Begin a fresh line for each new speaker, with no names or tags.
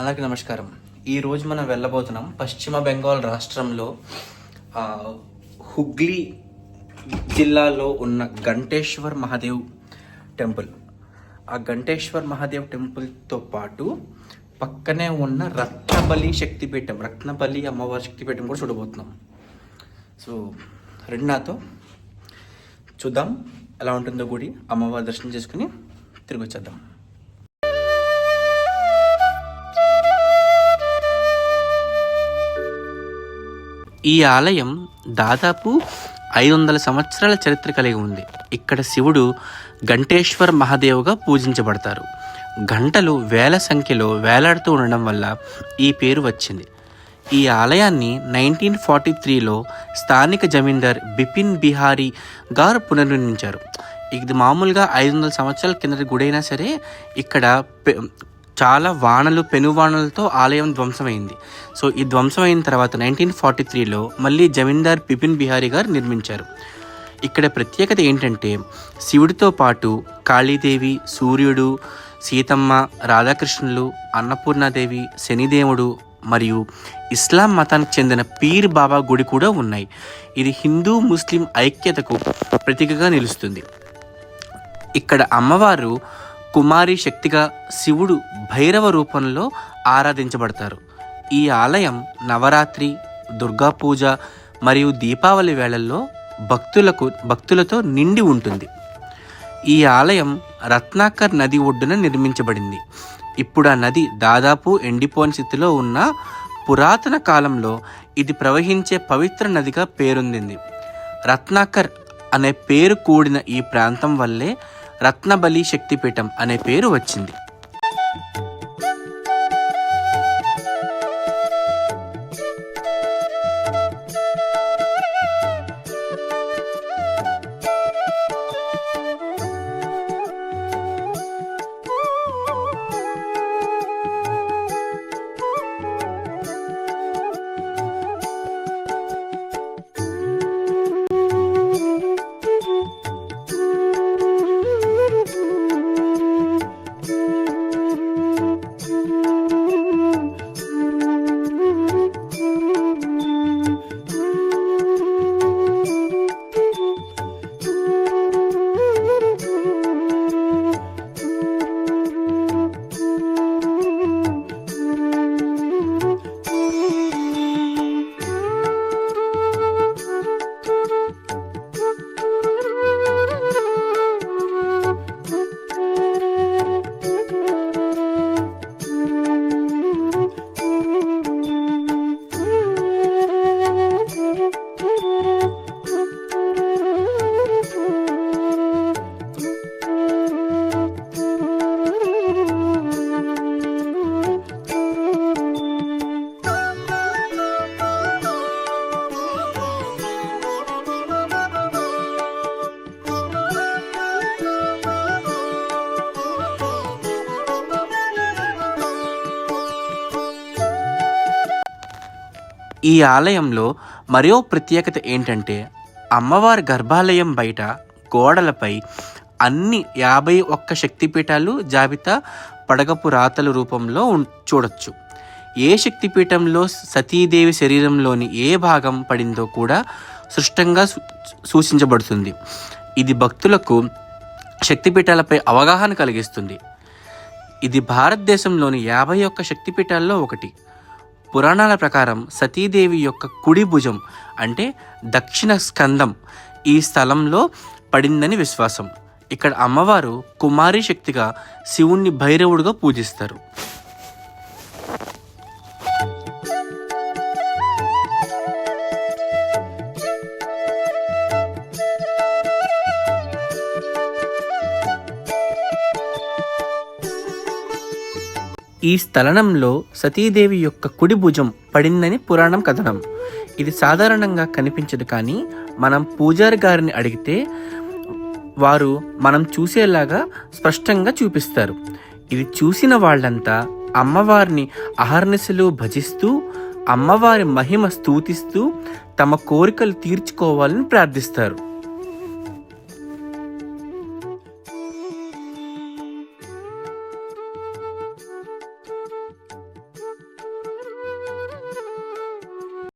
అలాగే నమస్కారం. ఈరోజు మనం వెళ్ళబోతున్నాం పశ్చిమ బెంగాల్ రాష్ట్రంలో హుగ్లీ జిల్లాలో ఉన్న గంటేశ్వర్ మహాదేవ్ టెంపుల్. ఆ గంటేశ్వర్ మహాదేవ్ టెంపుల్తో పాటు పక్కనే ఉన్న రత్నబలి శక్తిపీఠం రత్నబలి అమ్మవారి శక్తిపీఠం కూడా చూడబోతున్నాం. సో రెండు నాతో చూద్దాం ఎలా ఉంటుందో గుడి అమ్మవారి దర్శనం చేసుకుని తిరిగి వచ్చేద్దాం. ఈ ఆలయం దాదాపు ఐదు వందల సంవత్సరాల చరిత్ర కలిగి ఉంది. ఇక్కడ శివుడు గంటేశ్వర్ మహాదేవుగా పూజించబడతారు. గంటలు వేల సంఖ్యలో వేలాడుతూ ఉండడం వల్ల ఈ పేరు వచ్చింది. ఈ ఆలయాన్ని నైన్టీన్ ఫార్టీ త్రీలో స్థానిక జమీందార్ బిపిన్ బిహారీ గారు పునర్నిర్మించారు. ఇది మామూలుగా ఐదు వందల సంవత్సరాల కిందటి గుడైనా సరే ఇక్కడ చాలా వానలు పెనువానలతో ఆలయం ధ్వంసమైంది. సో ఈ ధ్వంసమైన తర్వాత నైన్టీన్ ఫార్టీ త్రీలో మళ్ళీ జమీందార్ బిపిన్ బిహారీ గారు నిర్మించారు. ఇక్కడ ప్రత్యేకత ఏంటంటే శివుడితో పాటు కాళీదేవి సూర్యుడు సీతమ్మ రాధాకృష్ణులు అన్నపూర్ణాదేవి శనిదేవుడు మరియు ఇస్లాం మతానికి చెందిన పీర్ బాబా గుడి కూడా ఉన్నాయి. ఇది హిందూ ముస్లిం ఐక్యతకు ప్రతీకగా నిలుస్తుంది. ఇక్కడ అమ్మవారు కుమారి శక్తిగా శివుడు భైరవ రూపంలో ఆరాధించబడతారు. ఈ ఆలయం నవరాత్రి దుర్గా పూజ మరియు దీపావళి వేళల్లో భక్తులకు భక్తులతో నిండి ఉంటుంది. ఈ ఆలయం రత్నాకర్ నది ఒడ్డున నిర్మించబడింది. ఇప్పుడు ఆ నది దాదాపు ఎండిపోని స్థితిలో ఉన్న పురాతన కాలంలో ఇది ప్రవహించే పవిత్ర నదిగా పేరొందింది. రత్నాకర్ అనే పేరు కూడిన ఈ ప్రాంతం వల్లే రత్నబలి శక్తిపీఠం అనే పేరు వచ్చింది. ఈ ఆలయంలో మరో ప్రత్యేకత ఏంటంటే అమ్మవారి గర్భాలయం బయట గోడలపై అన్ని యాభై ఒక్క శక్తిపీఠాలు జాబితా పడగపు రాతల రూపంలో చూడొచ్చు. ఏ శక్తిపీఠంలో సతీదేవి శరీరంలోని ఏ భాగం పడిందో కూడా స్పష్టంగా సూ- సూచించబడుతుంది. ఇది భక్తులకు శక్తిపీఠాలపై అవగాహన కలిగిస్తుంది. ఇది భారతదేశంలోని యాభై ఒక్క శక్తిపీఠాల్లో ఒకటి. పురాణాల ప్రకారం సతీదేవి యొక్క కుడి భుజం అంటే దక్షిణ స్కందం ఈ స్థలంలో పడిందని విశ్వాసం. ఇక్కడ అమ్మవారు కుమారి శక్తిగా శివుణ్ణి భైరవుడుగా పూజిస్తారు. ఈ స్థలనంలో సతీదేవి యొక్క కుడి భుజం పడిందని పురాణం కథనం. ఇది సాధారణంగా కనిపించదు కానీ మనం పూజారి గారిని అడిగితే వారు మనం చూసేలాగా స్పష్టంగా చూపిస్తారు. ఇది చూసిన వాళ్ళంతా అమ్మవారిని అహర్నిశలు భజిస్తూ అమ్మవారి మహిమ స్తూతిస్తూ తమ కోరికలు తీర్చుకోవాలని ప్రార్థిస్తారు.